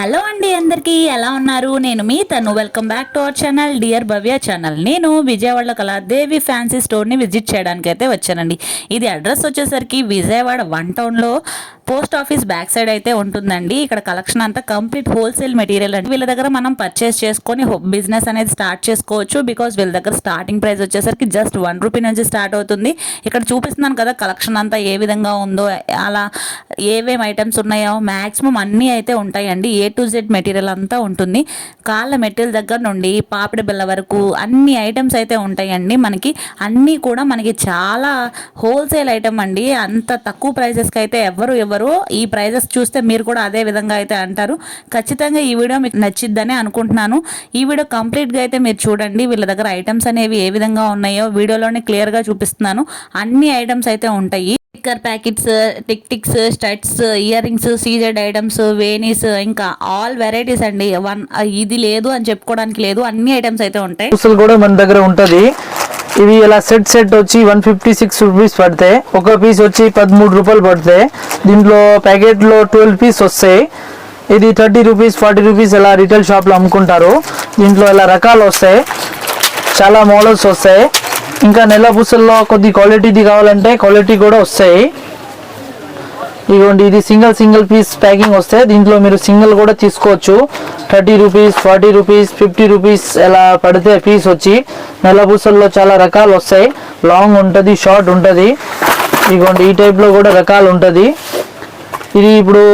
Hello అండి అందరికీ ఎలా ఉన్నారు? నేను మీ తను. Welcome back to our channel dear Bhavya channel నేను విజయవాడలో కల దేవి ఫ్యాన్సీ స్టోర్ని విజిట్ చేయడానికి అయితే వచ్చానండి. ఇది అడ్రస్ వచ్చేసరికి విజయవాడ వన్ టౌన్లో పోస్ట్ ఆఫీస్ బ్యాక్ సైడ్ అయితే ఉంటుందండి. ఇక్కడ కలెక్షన్ అంతా కంప్లీట్ హోల్సేల్ మెటీరియల్ అండి. వీళ్ళ దగ్గర మనం పర్చేస్ చేసుకొని బిజినెస్ అనేది స్టార్ట్ చేసుకోవచ్చు. బికాస్ వీళ్ళ దగ్గర స్టార్టింగ్ ప్రైస్ వచ్చేసరికి జస్ట్ వన్ రూపీ నుంచి స్టార్ట్ అవుతుంది. ఇక్కడ చూపిస్తున్నాను కదా కలెక్షన్ అంతా ఏ విధంగా ఉందో అలా ఏవేం ఐటమ్స్ ఉన్నాయో మ్యాక్సిమం అన్నీ అయితే ఉంటాయండి. ఏ టు జెడ్ మెటీరియల్ అంతా ఉంటుంది. కాళ్ళ మెటీరియల్ దగ్గర నుండి పాపిడి బిళ్ళ వరకు అన్ని ఐటమ్స్ అయితే ఉంటాయండి. మనకి అన్నీ కూడా మనకి చాలా హోల్సేల్ ఐటమ్ అండి. అంత తక్కువ ప్రైజెస్కి అయితే ఎవరు ఎవరు ఈ ప్రైజెస్ చూస్తే మీరు కూడా అదే విధంగా అయితే అంటారు. ఖచ్చితంగా ఈ వీడియో మీకు నచ్చిద్దని అనుకుంటున్నాను. ఈ వీడియో కంప్లీట్గా అయితే మీరు చూడండి. వీళ్ళ దగ్గర ఐటమ్స్ అనేవి ఏ విధంగా ఉన్నాయో వీడియోలోనే క్లియర్గా చూపిస్తున్నాను. అన్ని ఐటమ్స్ అయితే ఉంటాయి. Sticker packets tick ticks studs earrings CZ items వేనీస్ ఇంకా ఆల్ వెరైటీస్ అండి. వన్ ఇది లేదు అని చెప్పుకోవడానికి లేదు. అన్ని ఐటమ్స్ అయితే ఉంటాయి. కూడా మన దగ్గర ఉంటది. ఇవి ఇలా సెట్ సెట్ వచ్చి వన్ ఫిఫ్టీ సిక్స్ రూపీస్ పడతాయి. ఒక పీస్ వచ్చి పదమూడు రూపాయలు పడతాయి. దీంట్లో ప్యాకెట్లో ట్వెల్వ్ పీస్ వస్తాయి. ఇది థర్టీ రూపీస్ ఫార్టీ రూపీస్ ఇలా రిటైల్ షాప్లో అమ్ముకుంటారు. దీంట్లో ఇలా రకాలు వస్తాయి. చాలా మోడల్స్ వస్తాయి. ఇంకా నెల పూసల్లో కొద్ది క్వాలిటీది కావాలంటే క్వాలిటీ కూడా వస్తాయి. ఇదిగోండి ఇది సింగిల్ సింగిల్ పీస్ ప్యాకింగ్ వస్తే దీంట్లో మీరు సింగిల్ కూడా తీసుకోవచ్చు. Thirty rupees forty rupees fifty rupees ఎలా పడితే పీస్ వచ్చి నెల పూసల్లో చాలా రకాలు వస్తాయి. లాంగ్ ఉంటుంది షార్ట్ ఉంటుంది. ఇదిగోండి ఈ టైప్లో కూడా రకాలు ఉంటుంది. ఇది ఇప్పుడు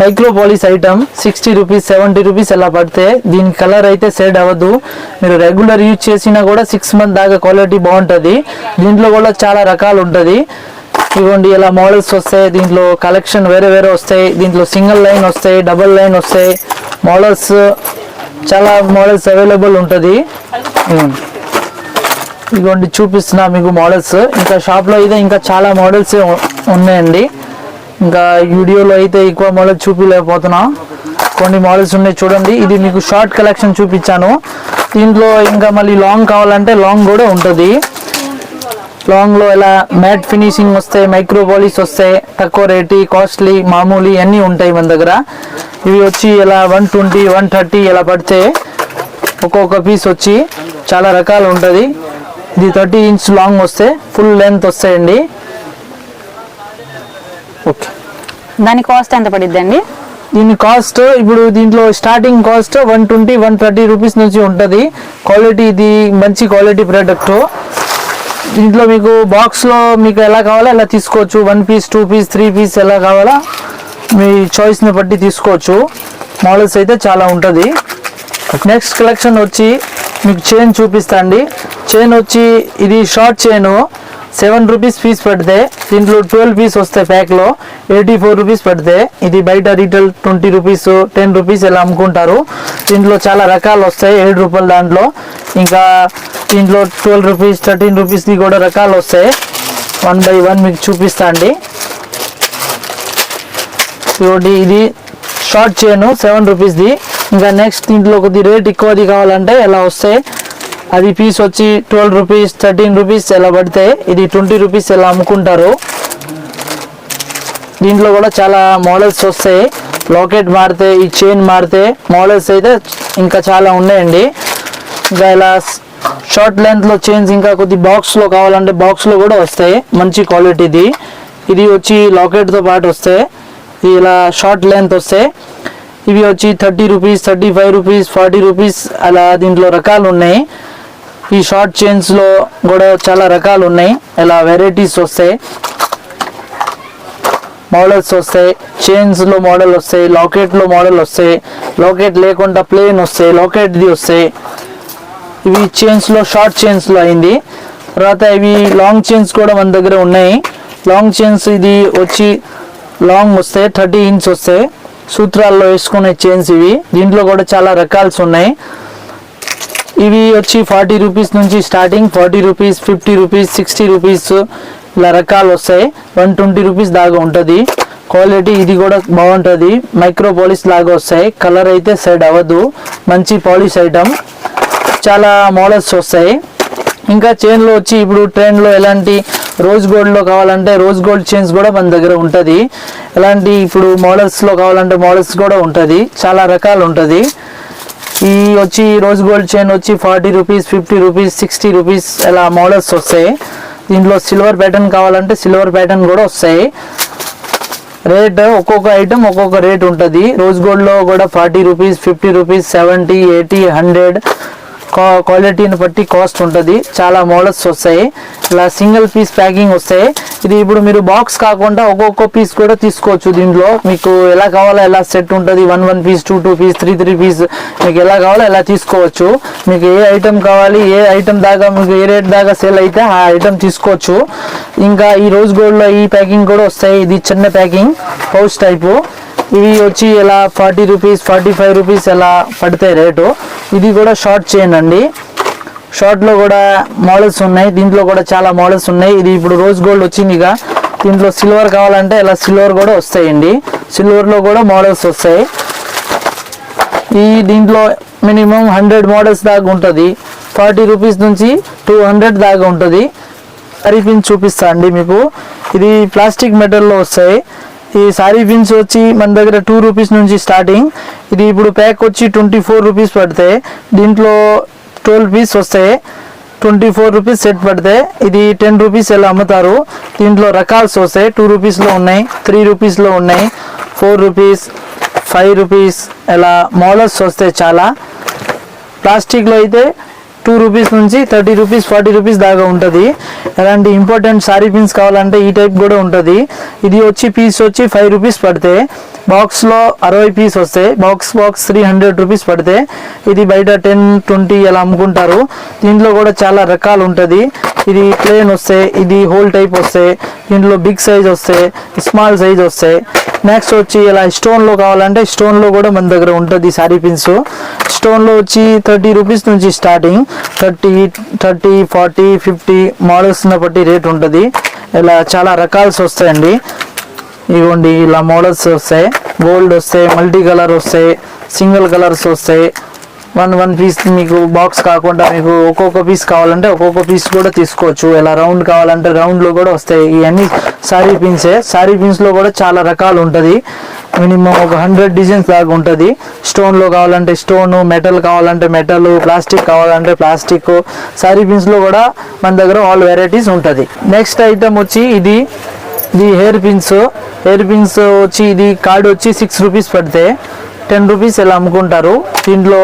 micro polish item sixty rupees seventy rupees ఎలా పడితే దీని కలర్ అయితే షేడ్ అవ్వదు. మీరు రెగ్యులర్ యూజ్ చేసినా కూడా సిక్స్ మంత్ దాకా క్వాలిటీ బాగుంటుంది. దీంట్లో కూడా చాలా రకాలు ఉంటుంది. ఇవ్వండి ఇలా మోడల్స్ వస్తాయి దీంట్లో కలెక్షన్ వేరే వేరే వస్తాయి దీంట్లో సింగిల్ లైన్ వస్తాయి డబుల్ లైన్ వస్తాయి. మోడల్స్ చాలా మోడల్స్ అవైలబుల్ ఉంటుంది. ఇదిగోండి. చూపిస్తున్నా మీకు మోడల్స్ ఇంకా షాప్లో అయితే ఇంకా చాలా మోడల్స్ ఉన్నాయండి. ఇంకా వీడియోలో అయితే ఎక్కువ మోడల్ చూపించలేకపోతున్నా కొన్ని మోడల్స్ ఉన్నాయి చూడండి. ఇది మీకు షార్ట్ కలెక్షన్ చూపించాను. దీంట్లో ఇంకా మళ్ళీ లాంగ్ కావాలంటే లాంగ్ కూడా ఉంటుంది. లాంగ్లో ఇలా మ్యాట్ ఫినిషింగ్ వస్తాయి మైక్రో పాలిష్ వస్తాయి తక్కువ రేటు కాస్ట్లీ మామూలు అన్నీ ఉంటాయి మన దగ్గర. ఇవి వచ్చి ఇలా వన్ ట్వంటీ వన్ థర్టీ ఇలా పడితే ఒక్కొక్క పీస్ వచ్చి చాలా రకాలు ఉంటుంది. ఇది థర్టీ ఇంచ్ లాంగ్ వస్తే ఫుల్ లెంత్ వస్తాయండి. ఓకే దాని కాస్ట్ ఎంత పడిద్దండి? దీని కాస్ట్ ఇప్పుడు దీంట్లో starting cost one twenty one thirty rupees నుంచి ఉంటుంది. క్వాలిటీ ఇది మంచి క్వాలిటీ ప్రోడక్ట్ దీంట్లో మీకు బాక్స్లో మీకు ఎలా కావాలో ఎలా తీసుకోవచ్చు. One piece two piece three piece ఎలా కావాలో మీ చాయిస్ని బట్టి తీసుకోవచ్చు. మోడల్స్ అయితే చాలా ఉంటుంది. నెక్స్ట్ కలెక్షన్ వచ్చి మీకు చైన్ చూపిస్తా అండి. చైన్ వచ్చి ఇది short chain seven rupees piece పడితే దీంట్లో ట్వెల్వ్ పీస్ వస్తాయి ప్యాక్లో ఎయిటీ ఫోర్ రూపీస్ పడితే ఇది బయట retail twenty rupees ten rupees ఇలా అమ్ముకుంటారు. దీంట్లో చాలా రకాలు వస్తాయి ఏడు రూపాయల దాంట్లో. ఇంకా దీంట్లో ట్వెల్వ్ రూపీస్ థర్టీన్ రూపీస్ది కూడా రకాలు వస్తాయి. వన్ బై వన్ మీకు చూపిస్తా అండి. చూడండి ఇది షార్ట్ చేయను సెవెన్ రూపీస్ది ఇంకా నెక్స్ట్ దీంట్లో కొద్ది రేట్ ఎక్కువది కావాలంటే ఎలా వస్తాయి? అది పీస్ వచ్చి ట్వెల్వ్ రూపీస్ థర్టీన్ రూపీస్ ఎలా పడితే ఇది ట్వంటీ రూపీస్ ఎలా అమ్ముకుంటారు? దీంట్లో కూడా చాలా మోడల్స్ వస్తాయి. లాకెట్ మారితే ఈ చైన్ మారితే మోడల్స్ అయితే ఇంకా చాలా ఉన్నాయండి. ఇంకా ఇలా షార్ట్ లెంత్లో చైన్స్ ఇంకా కొద్ది బాక్స్లో కావాలంటే బాక్స్లో కూడా వస్తాయి. మంచి క్వాలిటీది ఇది వచ్చి లాకెట్తో పాటు వస్తాయి. ఇలా షార్ట్ లెంత్ వస్తాయి. ఇవి వచ్చి thirty rupees thirty five rupees forty rupees అలా దీంట్లో రకాలు ఉన్నాయి. ఈ షార్ట్ చైన్స్లో కూడా చాలా రకాలు ఉన్నాయి. ఇలా వెరైటీస్ వస్తాయి. మోడల్స్ వస్తాయి. చైన్స్లో మోడల్ వస్తాయి. లాకెట్లో మోడల్ వస్తాయి. లాకెట్ లేకుండా ప్లేన్ వస్తాయి. లాకెట్ది వస్తాయి. ఇవి చైన్స్లో షార్ట్ చైన్స్లో అయింది. తర్వాత ఇవి లాంగ్ చైన్స్ కూడా మన దగ్గర ఉన్నాయి. లాంగ్ చైన్స్ ఇది వచ్చి లాంగ్ వస్తాయి థర్టీ ఇంచ్ వస్తాయి. సూత్రాల్లో వేసుకునే చైన్స్ ఇవి. దీంట్లో కూడా చాలా రకాల్స్ ఉన్నాయి. ఇవి వచ్చి ఫార్టీ రూపీస్ నుంచి starting forty rupees fifty rupees sixty rupees ఇలా రకాలు వస్తాయి. వన్ ట్వంటీ రూపీస్ దాకా ఉంటుంది. క్వాలిటీ ఇది కూడా బాగుంటుంది. మైక్రో పాలిష్ లాగా వస్తాయి. కలర్ అయితే సైడ్ అవ్వదు. మంచి పాలిష్ ఐటమ్ చాలా మోడల్స్ వస్తాయి. ఇంకా చైన్లో వచ్చి ఇప్పుడు ట్రెండ్లో ఎలాంటి రోజ్ గోల్డ్లో కావాలంటే రోజ్ గోల్డ్ చైన్స్ కూడా మన దగ్గర ఉంటుంది. ఎలాంటి ఇప్పుడు మోడల్స్లో కావాలంటే మోడల్స్ కూడా ఉంటుంది. చాలా రకాలు ఉంటుంది. ఈ వచ్చి రోజ్ గోల్డ్ చైన్ వచ్చి forty rupees fifty rupees sixty rupees ఇలా మోడల్స్ వస్తాయి. దీంట్లో సిల్వర్ ప్యాటర్న్ కావాలంటే సిల్వర్ ప్యాటర్న్ కూడా వస్తాయి. రేట్ ఒక్కొక్క ఐటమ్ ఒక్కొక్క రేట్ ఉంటుంది. రోజ్ గోల్డ్లో కూడా forty rupees fifty rupees seventy eighty hundred క్వాలిటీని బట్టి కాస్ట్ ఉంటుంది. చాలా మోడల్స్ వస్తాయి. ఇలా సింగిల్ పీస్ ప్యాకింగ్ వస్తాయి. ఇది ఇప్పుడు మీరు బాక్స్ కాకుండా ఒక్కొక్క పీస్ కూడా తీసుకోవచ్చు దీంట్లో. మీకు ఎలా కావాలో ఎలా సెట్ ఉంటుంది. One one piece two two piece three three piece మీకు ఎలా కావాలో ఎలా తీసుకోవచ్చు. మీకు ఏ ఐటెం కావాలి ఏ ఐటమ్ దాకా మీకు ఏ రేట్ దాకా సేల్ అయితే ఆ ఐటెం తీసుకోవచ్చు. ఇంకా ఈ రోజ్ గోల్డ్లో ఈ ప్యాకింగ్ కూడా వస్తాయి. ఇది చిన్న ప్యాకింగ్ పౌచ్ టైపు. ఇవి వచ్చి ఇలా forty rupees forty five rupees ఎలా పడతాయి రేటు? ఇది కూడా షార్ట్ చైన్ అండి. షార్ట్లో కూడా మోడల్స్ ఉన్నాయి. దీంట్లో కూడా చాలా మోడల్స్ ఉన్నాయి. ఇది ఇప్పుడు రోజ్ గోల్డ్ వచ్చింది ఇక. దీంట్లో సిల్వర్ కావాలంటే ఇలా సిల్వర్ కూడా వస్తాయండి. సిల్వర్లో కూడా మోడల్స్ వస్తాయి. ఈ దీంట్లో మినిమం హండ్రెడ్ మోడల్స్ దాకా ఉంటుంది. ఫార్టీ రూపీస్ నుంచి టూ హండ్రెడ్ దాకా ఉంటుంది. సారీ చూపిస్తా అండి మీకు. ఇది ప్లాస్టిక్ మెటల్లో వస్తాయి. ఈ సారీ పిన్స్ వచ్చి మన దగ్గర టూ రూపీస్ నుంచి స్టార్టింగ్ ఇది ఇప్పుడు ప్యాక్ వచ్చి ట్వంటీ ఫోర్ రూపీస్ పడతాయి దీంట్లో ట్వెల్వ్ పీస్ వస్తాయి ట్వంటీ ఫోర్ రూపీస్ సెట్ పడితే ఇది టెన్ రూపీస్ ఎలా అమ్ముతారు? దీంట్లో రకాల్స్ వస్తాయి టూ రూపీస్లో ఉన్నాయి త్రీ రూపీస్లో ఉన్నాయి ఫోర్ రూపీస్ ఫైవ్ రూపీస్ ఇలా మోడల్స్ వస్తాయి చాలా. ప్లాస్టిక్లో అయితే టూ రూపీస్ నుంచి థర్టీ రూపీస్ ఫార్టీ రూపీస్ దాకా ఉంటుంది. ఎలాంటి ఇంపార్టెంట్ సారీ పిన్స్ కావాలంటే ఈ టైప్ కూడా ఉంటుంది. ఇది వచ్చి పీస్ వచ్చి ఫైవ్ రూపీస్ పడితే బాక్స్లో అరవై పీస్ వస్తాయి box box three hundred rupees పడితే ఇది బయట టెన్ ట్వంటీ అలా అమ్ముకుంటారు. దీంట్లో కూడా చాలా రకాలు ఉంటుంది. ఇది ప్లేన్ వస్తాయి ఇది హోల్ టైప్ వస్తాయి దీంట్లో బిగ్ సైజ్ వస్తాయి స్మాల్ సైజ్ వస్తాయి నెక్స్ట్ వచ్చి ఇలా స్టోన్లో కావాలంటే స్టోన్లో కూడా మన దగ్గర ఉంటుంది సారీ పిన్స్ స్టోన్లో వచ్చి థర్టీ రూపీస్ నుంచి starting thirty thirty forty fifty మోడల్స్ని బట్టి రేట్ ఉంటుంది. ఇలా చాలా రకాల్స్ వస్తాయండి. ఇవ్వండి ఇలా మోడల్స్ వస్తాయి. గోల్డ్ వస్తాయి మల్టీ కలర్ వస్తాయి సింగిల్ కలర్స్ వస్తాయి. వన్ వన్ పీస్ మీకు బాక్స్ కాకుండా మీకు ఒక్కొక్క పీస్ కావాలంటే ఒక్కొక్క పీస్ కూడా తీసుకోవచ్చు. ఇలా రౌండ్ కావాలంటే రౌండ్లో కూడా వస్తాయి. ఇవన్నీ సారీ పిన్సే సారీ పిన్స్లో కూడా చాలా రకాలు ఉంటుంది. మినిమం ఒక హండ్రెడ్ డిజైన్స్ దాకా ఉంటుంది. స్టోన్లో కావాలంటే స్టోను మెటల్ కావాలంటే మెటల్ ప్లాస్టిక్ కావాలంటే ప్లాస్టిక్ సారీ పిన్స్లో కూడా మన దగ్గర ఆల్ వెరైటీస్ ఉంటుంది. నెక్స్ట్ ఐటమ్ వచ్చి ఇది ఇది హెయిర్ పిన్స్ హెయిర్ పిన్స్ వచ్చి ఇది కార్డు వచ్చి సిక్స్ రూపీస్ పడితే టెన్ రూపీస్ ఇలా అమ్ముకుంటారు. దీంట్లో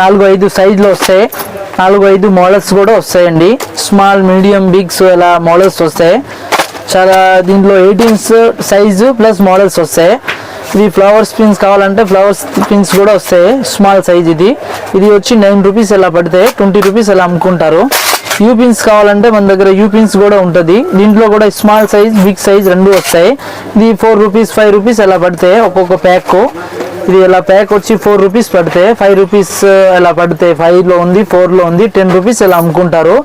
నాలుగు ఐదు సైజులు వస్తాయి. నాలుగు ఐదు మోడల్స్ కూడా వస్తాయండి. స్మాల్ మీడియం బిగ్స్ ఇలా మోడల్స్ వస్తాయి. చాలా దీంట్లో ఎయిటీన్స్ సైజు ప్లస్ మోడల్స్ వస్తాయి. ఇది ఫ్లవర్స్ పిన్స్ కావాలంటే ఫ్లవర్స్ పిన్స్ కూడా వస్తాయి. స్మాల్ సైజ్ ఇది. ఇది వచ్చి నైన్ రూపీస్ ఇలా పడితే ట్వంటీ రూపీస్ ఇలా అమ్ముకుంటారు. యూ పిన్స్ కావాలంటే మన దగ్గర యూ పిన్స్ కూడా ఉంటుంది. దీంట్లో కూడా స్మాల్ సైజ్ బిగ్ సైజ్ రెండు వస్తాయి. ఇది ఫోర్ రూపీస్ ఫైవ్ రూపీస్ ఇలా పడితే ఒక్కొక్క ప్యాక్. ఇది ఇలా ప్యాక్ వచ్చి ఫోర్ రూపీస్ పడితే ఫైవ్ రూపీస్ ఇలా పడితే ఫైవ్లో ఉంది ఫోర్లో ఉంది టెన్ రూపీస్ ఇలా అమ్ముకుంటారు?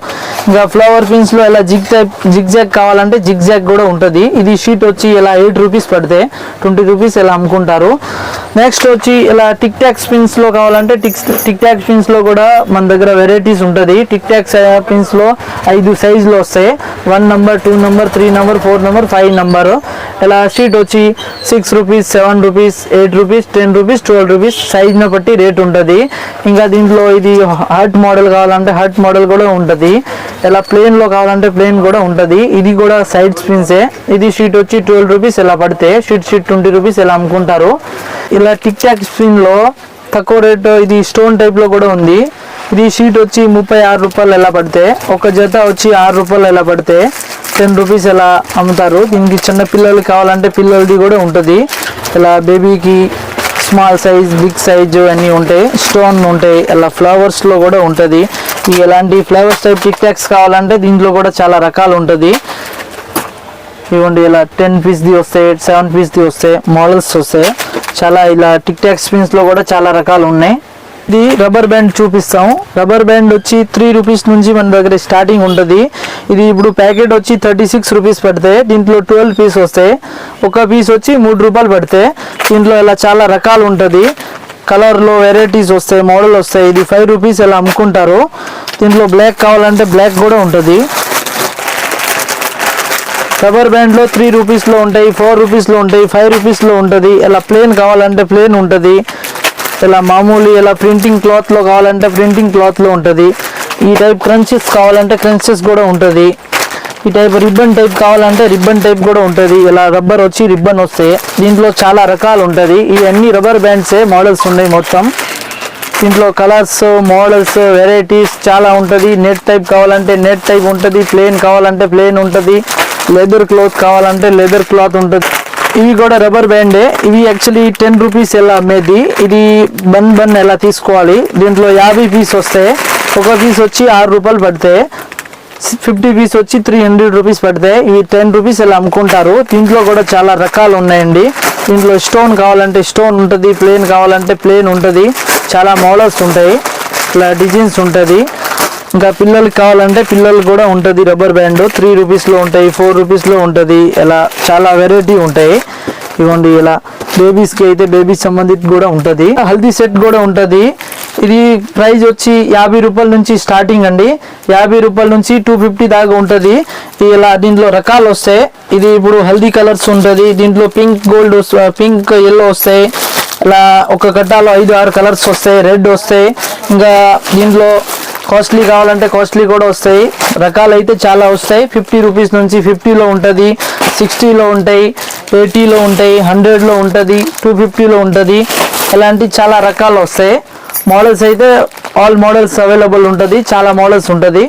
ఇంకా ఫ్లవర్ పిన్స్లో ఇలా జిగ్ టైప్ జిగ్ జాగ్ కావాలంటే జిగ్ జాగ్ కూడా ఉంటుంది. ఇది షీట్ వచ్చి ఇలా ఎయిట్ రూపీస్ పడితే ట్వంటీ రూపీస్ ఇలా అమ్ముకుంటారు? నెక్స్ట్ వచ్చి ఇలా టిక్ టాక్ స్పిన్స్లో కావాలంటే టిక్ టిక్ టాక్ స్పిన్స్లో కూడా మన దగ్గర వెరైటీస్ ఉంటుంది. టిక్ టాక్ పిన్స్లో ఐదు సైజులు వస్తాయి. One number two number three number four number five number ఇలా షీట్ వచ్చి six rupees seven rupees eight rupees ten rupees twelve rupees సైజ్ను బట్టి రేట్ ఉంటుంది. ఇంకా దీంట్లో ఇది హార్ట్ మోడల్ కావాలంటే హార్ట్ మోడల్ కూడా ఉంటుంది. ఇలా ప్లేన్లో కావాలంటే ప్లేన్ కూడా ఉంటుంది. ఇది కూడా సైడ్ స్పిన్సే ఇది షీట్ వచ్చి ట్వెల్వ్ రూపీస్ ఇలా పడితే షీట్ షీట్ ట్వంటీ రూపీస్ ఇలా అమ్ముకుంటారు. ఇలా టిక్ టాక్ స్పిన్లో తక్కువ రేట్ ఇది స్టోన్ టైప్లో కూడా ఉంది. ఇది షీట్ వచ్చి ముప్పై ఆరు రూపాయలు ఎలా పడితే ఒక జత వచ్చి ఆరు రూపాయలు ఎలా పడితే టెన్ రూపీస్ ఎలా అమ్ముతారు. దీనికి చిన్న పిల్లలు కావాలంటే పిల్లలది కూడా ఉంటుంది. ఇలా బేబీకి స్మాల్ సైజ్ బిగ్ సైజు అన్నీ ఉంటాయి. స్టోన్ ఉంటాయి. ఇలా ఫ్లవర్స్లో కూడా ఉంటుంది. ఎలాంటి ఫ్లవర్స్ టైప్ టిక్ టాక్స్ కావాలంటే దీంట్లో కూడా చాలా రకాలు ఉంటుంది. ఇవ్వండి ఇలా టెన్ పీస్ది వస్తాయి సెవెన్ పీస్ది వస్తాయి మోడల్స్ వస్తాయి. చాలా ఇలా టిక్ టాక్స్ పిన్స్లో కూడా చాలా రకాలు ఉన్నాయి. ఇది రబ్బర్ బ్యాండ్ చూపిస్తాం రబ్బర్ బ్యాండ్ వచ్చి త్రీ రూపీస్ నుంచి మన దగ్గర స్టార్టింగ్ ఉంటుంది. ఇది ఇప్పుడు ప్యాకెట్ వచ్చి థర్టీ సిక్స్ రూపీస్ పడితే దీంట్లో ట్వెల్వ్ పీస్ వస్తాయి ఒక పీస్ వచ్చి మూడు రూపాయలు పడితే దీంట్లో ఇలా చాలా రకాలు ఉంటుంది. కలర్లో వెరైటీస్ వస్తాయి మోడల్ వస్తాయి. ఇది ఫైవ్ రూపీస్ ఇలా అమ్ముకుంటారు దీంట్లో బ్లాక్ కావాలంటే బ్లాక్ కూడా ఉంటుంది. రబ్బర్ బ్యాండ్లో త్రీ రూపీస్లో ఉంటాయి ఫోర్ రూపీస్లో ఉంటాయి ఫైవ్ రూపీస్లో ఉంటుంది. ఇలా ప్లేన్ కావాలంటే ప్లేన్ ఉంటుంది. ఇలా మామూలు ఇలా ప్రింటింగ్ క్లాత్లో కావాలంటే ప్రింటింగ్ క్లాత్లో ఉంటుంది. ఈ టైప్ క్రంచెస్ కావాలంటే క్రంచెస్ కూడా ఉంటుంది. ఈ టైప్ రిబ్బన్ టైప్ కావాలంటే రిబ్బన్ టైప్ కూడా ఉంటుంది. ఇలా రబ్బర్ వచ్చి రిబ్బన్ వస్తాయి దీంట్లో చాలా రకాలు ఉంటుంది. ఇవన్నీ రబ్బర్ బ్యాండ్సే మోడల్స్ ఉన్నాయి మొత్తం. దీంట్లో కలర్స్ మోడల్స్ వెరైటీస్ చాలా ఉంటుంది. నెట్ టైప్ కావాలంటే నెట్ టైప్ ఉంటుంది. ప్లేన్ కావాలంటే ప్లేన్ ఉంటుంది. లెదర్ క్లాత్ కావాలంటే లెదర్ క్లాత్ ఉంటుంది. ఇవి కూడా రబ్బర్ బ్యాండే ఇవి యాక్చువల్లీ టెన్ రూపీస్ ఎలా అమ్మేది? ఇది బన్ బన్ ఎలా తీసుకోవాలి? దీంట్లో యాభై పీస్ వస్తాయి ఒక పీస్ వచ్చి ఆరు రూపాయలు పడతాయి ఫిఫ్టీ పీస్ వచ్చి త్రీ హండ్రెడ్ రూపీస్ పడతాయి ఇవి టెన్ రూపీస్ ఇలా అమ్ముకుంటారు? దీంట్లో కూడా చాలా రకాలు ఉన్నాయండి. దీంట్లో స్టోన్ కావాలంటే స్టోన్ ఉంటుంది ప్లేన్ కావాలంటే ప్లేన్ ఉంటుంది. చాలా మోడల్స్ ఉంటాయి. ఇట్లా డిజైన్స్ ఉంటుంది. ఇంకా పిల్లలకి కావాలంటే పిల్లలు కూడా ఉంటుంది రబ్బర్ బ్యాండ్. త్రీ రూపీస్లో ఉంటాయి ఫోర్ రూపీస్లో ఉంటుంది. ఇలా చాలా వెరైటీ ఉంటాయి. ఇవ్వండి ఇలా బేబీస్కి అయితే బేబీస్ సంబంధిత కూడా ఉంటుంది. హల్దీ సెట్ కూడా ఉంటుంది. ఇది ప్రైస్ వచ్చి యాభై రూపాయల నుంచి స్టార్టింగ్ అండి. యాభై రూపాయల నుంచి టూ ఫిఫ్టీ దాకా ఉంటుంది. ఇలా దీంట్లో రకాలు వస్తాయి. ఇది ఇప్పుడు హల్దీ కలర్స్ ఉంటుంది. దీంట్లో పింక్ గోల్డ్ పింక్ ఎల్లో వస్తాయి. ఇలా ఒక కట్టాలో ఐదు ఆరు కలర్స్ వస్తాయి. రెడ్ వస్తాయి. ఇంకా దీంట్లో కాస్ట్లీ కావాలంటే కాస్ట్లీ కూడా వస్తాయి. రకాలు అయితే చాలా వస్తాయి. ఫిఫ్టీ రూపీస్ నుంచి ఫిఫ్టీలో ఉంటుంది. సిక్స్టీలో ఉంటాయి. ఎయిటీలో ఉంటాయి. హండ్రెడ్లో ఉంటుంది. టూ ఫిఫ్టీలో ఉంటుంది. ఇలాంటి చాలా రకాలు వస్తాయి. మోడల్స్ అయితే ఆల్ మోడల్స్ అవైలబుల్ ఉంటుంది. చాలా మోడల్స్ ఉంటుంది.